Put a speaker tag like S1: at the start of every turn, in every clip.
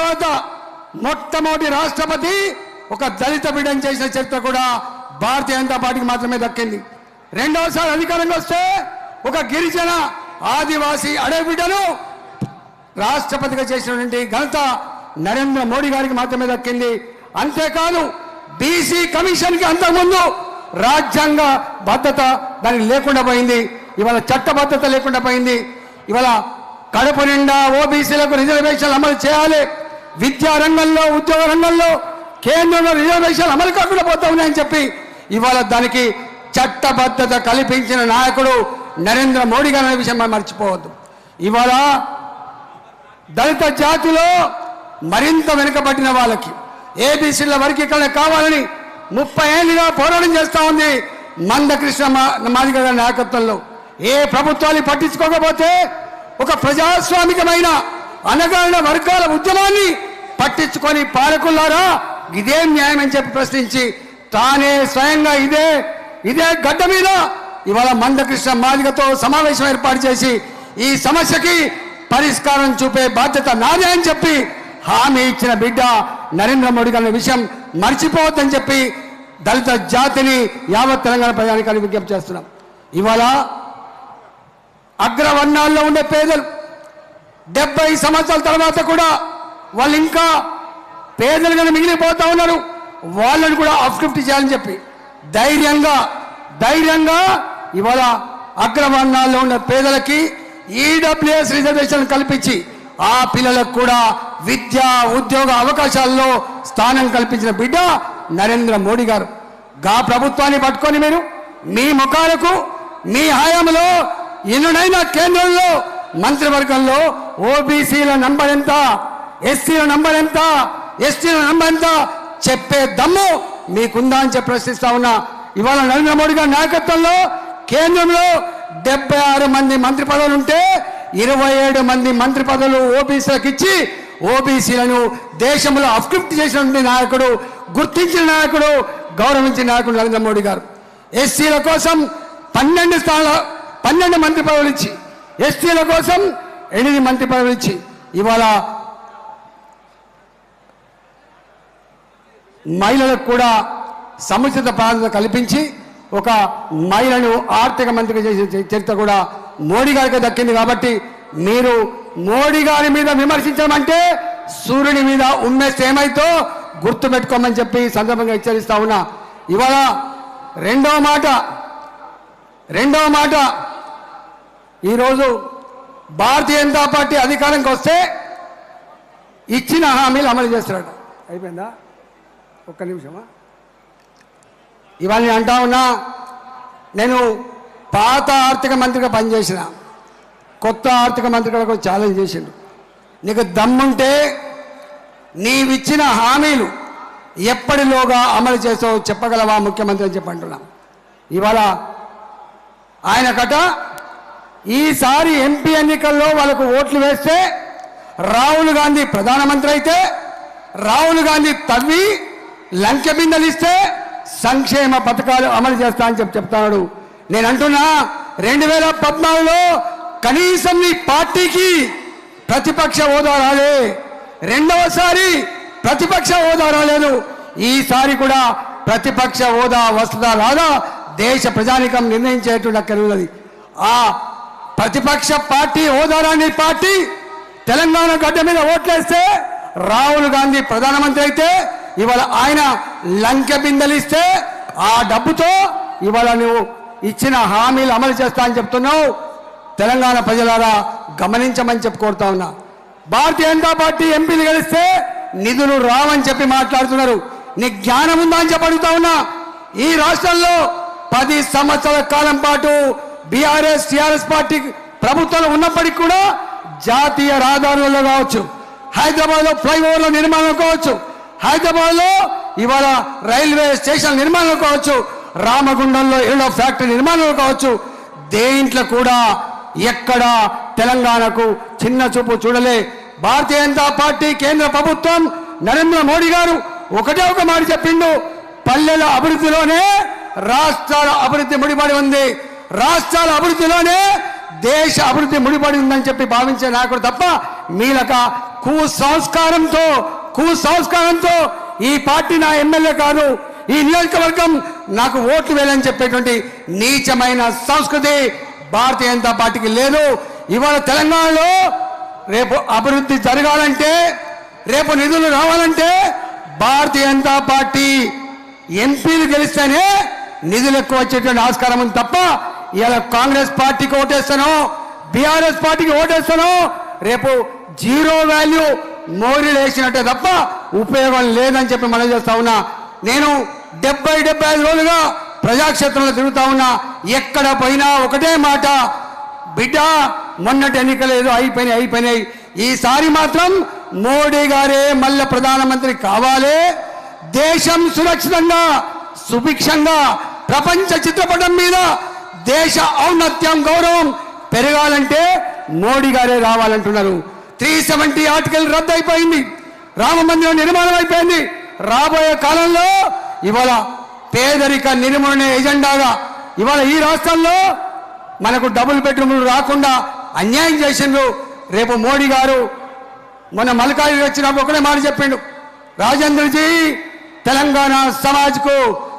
S1: తర్వాత మొట్టమొదటి రాష్ట్రపతి ఒక దళిత బిడ్డను చేసిన చరిత్ర కూడా భారతీయ జనతా పార్టీకి మాత్రమే దక్కింది. రెండవసారి అధికారంగా వస్తే ఒక గిరిజన ఆదివాసీ అడవి బిడ్డను రాష్ట్రపతిగా చేసినటువంటి ఘనత నరేంద్ర మోడీ గారికి మాత్రమే దక్కింది. అంతేకాదు బీసీ కమిషన్కి అంతకుముందు రాజ్యాంగ భద్రత దానికి లేకుండా పోయింది. ఇవాళ చట్టబద్ధత లేకుండా పోయింది. ఇవాళ కడప నిండా ఓబీసీలకు రిజర్వేషన్లు అమలు చేయాలి. విద్యా రంగంలో ఉద్యోగ రంగంలో కేంద్రంలో రిజర్వేషన్లు అమలు కాకుండా పోతా ఉన్నాయని చెప్పి ఇవాళ దానికి చట్టబద్ధత కల్పించిన నాయకుడు నరేంద్ర మోడీ గారు అనే విషయం మనం మర్చిపోవద్దు. ఇవాళ దళిత జాతిలో మరింత వెనుకబడిన వాళ్ళకి ఏబీసీల వర్గీకరణ కావాలని ముప్పై ఏళ్ళుగా పోరాటం చేస్తూ ఉంది మందకృష్ణ మా- గారి నాయకత్వంలో. ఏ ప్రభుత్వాన్ని పట్టించుకోకపోతే ఒక ప్రజాస్వామికమైన అనగారిన వర్గాల ఉద్యమాన్ని పట్టించుకొని పాలకులారా ఇదేం న్యాయం అని చెప్పి ప్రశ్నించి తానే స్వయంగా ఇదే ఇదే గడ్డ మీద ఇవాళ మందకృష్ణ మాదిగతో సమావేశం ఏర్పాటు చేసి ఈ సమస్యకి పరిష్కారం చూపే బాధ్యత నాదే అని చెప్పి హామీ ఇచ్చిన బిడ్డ నరేంద్ర మోడీ గారి విషయం మర్చిపోవద్దని చెప్పి దళిత జాతిని యావత్ తెలంగాణ ప్రజానికాన్ని విజ్ఞప్తి చేస్తున్నాం. ఇవాళ అగ్రవర్ణాల్లో ఉండే పేదలు డెబ్బై సంవత్సరాల తర్వాత కూడా వాళ్ళు ఇంకా పేదలుగానే మిగిలిపోతా ఉన్నారు. వాళ్ళని కూడా అప్స్క్రిప్ట్ చేయాలని చెప్పి. ధైర్యంగా ధైర్యంగా ఇవాళ అగ్రవర్ణాల్లో ఉన్న పేదలకి ఈడబ్ల్యూఎస్ రిజర్వేషన్ కల్పించి ఆ పిల్లలకు కూడా విద్య ఉద్యోగ అవకాశాల్లో స్థానం కల్పించిన బిడ్డ నరేంద్ర మోడీ గారు. గా ప్రభుత్వాన్ని పట్టుకొని మీరు మీ ముఖాలకు మీ హయాంలో ఎన్నునైనా కేంద్రంలో మంత్రివర్గంలో ఓబీసీల నంబర్ ఎంత? ఎస్సీల నంబర్ ఎంత? ఎస్టీల నంబర్ ఎంత? చెప్పే దమ్ము మీకుందా అని చెప్పి ప్రశ్నిస్తా ఉన్నా. ఇవాళ నరేంద్ర మోడీ గారి నాయకత్వంలో కేంద్రంలో డెబ్బై ఆరు మంది మంత్రి పదవులు ఉంటే ఇరవై ఏడు మంది మంత్రి పదవులు ఓబీసీలకు ఇచ్చి ఓబీసీలను దేశంలో అప్స్క్రిప్ట్ చేసిన నాయకుడు గుర్తించిన నాయకుడు గౌరవించిన నాయకుడు నరేంద్ర మోడీ గారు. ఎస్సీల కోసం పన్నెండు స్థానాల పన్నెండు మంత్రి పదవులు ఇచ్చి ఎస్టీల కోసం ఎనిమిది మంత్రి పదవులు ఇచ్చి ఇవాళ మహిళలకు కూడా సముచిత ప్రాధాన్యత కల్పించి ఒక మహిళను ఆర్థిక మంత్రిగా చేసిన చరిత్ర కూడా మోడీ గారికి దక్కింది కాబట్టి మీరు మోడీ గారి మీద విమర్శించడం అంటే సూర్యుని మీద ఉమ్మేస్తే ఏమైతో గుర్తు పెట్టుకోమని చెప్పి సందర్భంగా హెచ్చరిస్తా ఉన్నా. ఇవాళ రెండవ మాట రెండవ మాట. ఈరోజు భారతీయ జనతా పార్టీ అధికారంకి వస్తే ఇచ్చిన హామీలు అమలు చేస్తున్నాడు. అయిపోయిందా? ఒక్క నిమిషమా? ఇవాళ నేను అంటా ఉన్నా నేను పాత ఆర్థిక మంత్రిగా పనిచేసిన కొత్త ఆర్థిక మంత్రిగా ఛాలెంజ్ చేసిండు. నీకు దమ్ముంటే నీవిచ్చిన హామీలు ఎప్పటిలోగా అమలు చేసావు చెప్పగలవా ముఖ్యమంత్రి అని చెప్పి ఇవాళ ఆయన కట ఈసారి ఎంపీ ఎన్నికల్లో వాళ్ళకు ఓట్లు వేస్తే రాహుల్ గాంధీ ప్రధానమంత్రి అయితే రాహుల్ గాంధీ తవ్వి లంకె బిందెలు సంక్షేమ పథకాలు అమలు చేస్తా అని చెప్పి చెప్తాడు. నేను అంటున్నా రెండు వేల పద్నాలుగులో కనీసం నీ పార్టీకి ప్రతిపక్ష హోదా రాలే. రెండవసారి ప్రతిపక్ష హోదా రాలేదు. ఈసారి కూడా ప్రతిపక్ష హోదా వస్తుందా రాదా? దేశ ప్రజానికం నిర్ణయించేటువంటి అక్కడ ఆ ప్రతిపక్ష పార్టీ హోదారాని పార్టీ తెలంగాణ గడ్డ మీద ఓట్లేస్తే రాహుల్ గాంధీ ప్రధానమంత్రి అయితే ఇవాళ ఆయన లంకె బిందెలిస్తే ఆ డబ్బుతో ఇవాళ నువ్వు ఇచ్చిన హామీలు అమలు చేస్తా అని చెప్తున్నావు. తెలంగాణ ప్రజలారా గమనించమని చెప్పి కోరుతా ఉన్నా. భారతీయ జనతా పార్టీ ఎంపీలు గెలిస్తే నిధులు రావని చెప్పి మాట్లాడుతున్నారు. నీ జ్ఞానం ఉందా అని చెప్పి అడుగుతా ఉన్నా. ఈ రాష్ట్రంలో పది సంవత్సరాల కాలం పాటు బీఆర్ఎస్ టిఆర్ఎస్ పార్టీ ప్రభుత్వంలో ఉన్నప్పటికీ కూడా జాతీయ రహదారులలో కావచ్చు హైదరాబాద్లో ఫ్లైఓవర్ల నిర్మాణం కావచ్చు హైదరాబాద్లో ఇవాళ రైల్వే స్టేషన్ నిర్మాణం కావచ్చు రామగుండంలో ఏడో ఫ్యాక్టరీ నిర్మాణం కావచ్చు దేంట్లో కూడా ఎక్కడ తెలంగాణకు చిన్న చూపు చూడలే. భారతీయ జనతా పార్టీ కేంద్ర ప్రభుత్వం నరేంద్ర మోడీ గారు ఒకటే ఒక మాట చెప్పిండు పల్లెల అభివృద్ధిలోనే రాష్ట్రాల అభివృద్ధి ముడిపడి ఉంది. రాష్ట్రాల అభివృద్ధిలోనే దేశ అభివృద్ధి ముడిపడి ఉందని చెప్పి భావించే నాయకుడు తప్ప మీలక కుసంస్కారంతో కుసంస్కారంతో ఈ పార్టీ నా ఎమ్మెల్యే కాదు ఈ నియోజకవర్గం నాకు ఓట్లు వేయాలని చెప్పేటువంటి నీచమైన సంస్కృతి భారతీయ జనతా పార్టీకి లేదు. ఇవాళ తెలంగాణలో రేపు అభివృద్ధి జరగాలంటే రేపు నిధులు రావాలంటే భారతీయ జనతా పార్టీ ఎంపీలు గెలిస్తేనే నిధులు ఎక్కువ వచ్చేటువంటి ఆస్కారం ఉంది తప్ప ఇవాళ కాంగ్రెస్ పార్టీకి ఓటేస్తాను బీఆర్ఎస్ పార్టీకి ఓటేస్తాను రేపు జీరో వాల్యూ మోరీలేసినట్టే తప్ప ఉపయోగం లేదని చెప్పి మనం చేస్తా ఉన్నా. నేను డెబ్బై డెబ్బై ఐదు రోజులుగా ప్రజాక్షేత్రంలో తిరుగుతా ఉన్నా. ఎక్కడ పోయినా ఒకటే మాట బిడ్డ మొన్నటి ఎన్నికలు ఏదో అయిపోయినాయి అయిపోయినాయి. ఈసారి మాత్రం మోడీ గారే మళ్ళీ ప్రధానమంత్రి కావాలి. దేశం సురక్షితంగా సుభిక్షంగా ప్రపంచ చిత్రపటం మీద దేశ ఔన్నత్యం గౌరవం పెరగాలంటే మోడీ గారే రావాలంటున్నారు. త్రీ సెవెంటీ ఆర్టికల్ రద్దు అయిపోయింది రామమందిరం నిర్మాణం అయిపోయింది. రాబోయే కాలంలో ఇవాళ పేదరిక నిర్మూలన ఎజెండాగా ఇవాళ ఈ రాష్ట్రంలో మనకు డబుల్ బెడ్రూమ్లు రాకుండా అన్యాయం చేసిండ్రు. రేపు మోడీ గారు మొన్న మలకాయి వచ్చినప్పుడు ఒకటే మాట చెప్పిండు. రాజేంద్రజీ తెలంగాణ సమాజ్కు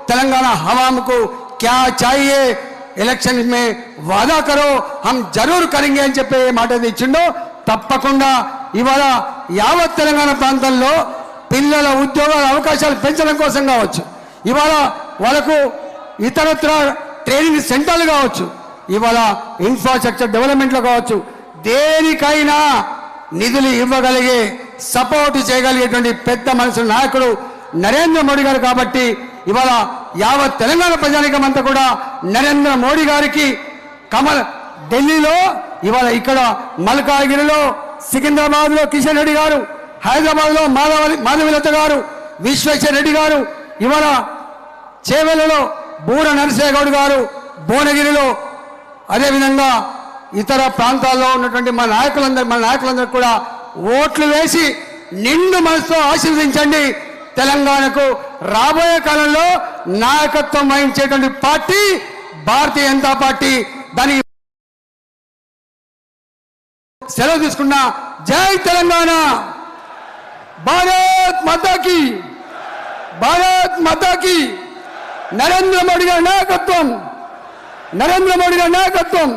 S1: తెలంగాణ హవామ్కు క్యా చాయే? ఎలక్షన్ మే వాదా కరో హం జరూర్ కరింగే అని చెప్పే మాట ఇచ్చిండో తప్పకుండా ఇవాళ యావత్ తెలంగాణ ప్రాంతంలో పిల్లల ఉద్యోగాల అవకాశాలు పెంచడం కోసం కావచ్చు. ఇవాళ వాళ్ళకు ఇతరత్ర ట్రైనింగ్ సెంటర్లు కావచ్చు. ఇవాళ ఇన్ఫ్రాస్ట్రక్చర్ డెవలప్మెంట్లో కావచ్చు. దేనికైనా నిధులు ఇవ్వగలిగే సపోర్ట్ చేయగలిగేటువంటి పెద్ద మనసు నాయకుడు నరేంద్ర మోడీ గారు కాబట్టి ఇవాళ యావత్ తెలంగాణ ప్రజానికం అంతా కూడా నరేంద్ర మోడీ గారికి కమల్ ఢిల్లీలో ఇవాళ ఇక్కడ మల్కాగిరిలో సికింద్రాబాద్లో కిషన్ రెడ్డి గారు హైదరాబాద్లో మాధవ మాధవిలత గారు విశ్వేశ్వర రెడ్డి గారు ఇవాళ చేవెలలో బూర నరసేగౌడ్ గారు భువనగిరిలో అదేవిధంగా ఇతర ప్రాంతాల్లో ఉన్నటువంటి మా నాయకులందరూ మన నాయకులందరూ కూడా ఓట్లు వేసి నిండు మనసుతో ఆశీర్వదించండి. తెలంగాణకు రాబోయే కాలంలో నాయకత్వం వహించేటువంటి పార్టీ భారతీయ జనతా పార్టీ. దాని సెలవు తీసుకున్న జై తెలంగాణ! భారత్ మాతాకి! భారత్ మాతాకి! నరేంద్ర మోడీ గారి నాయకత్వం! నరేంద్ర మోడీ గారి నాయకత్వం!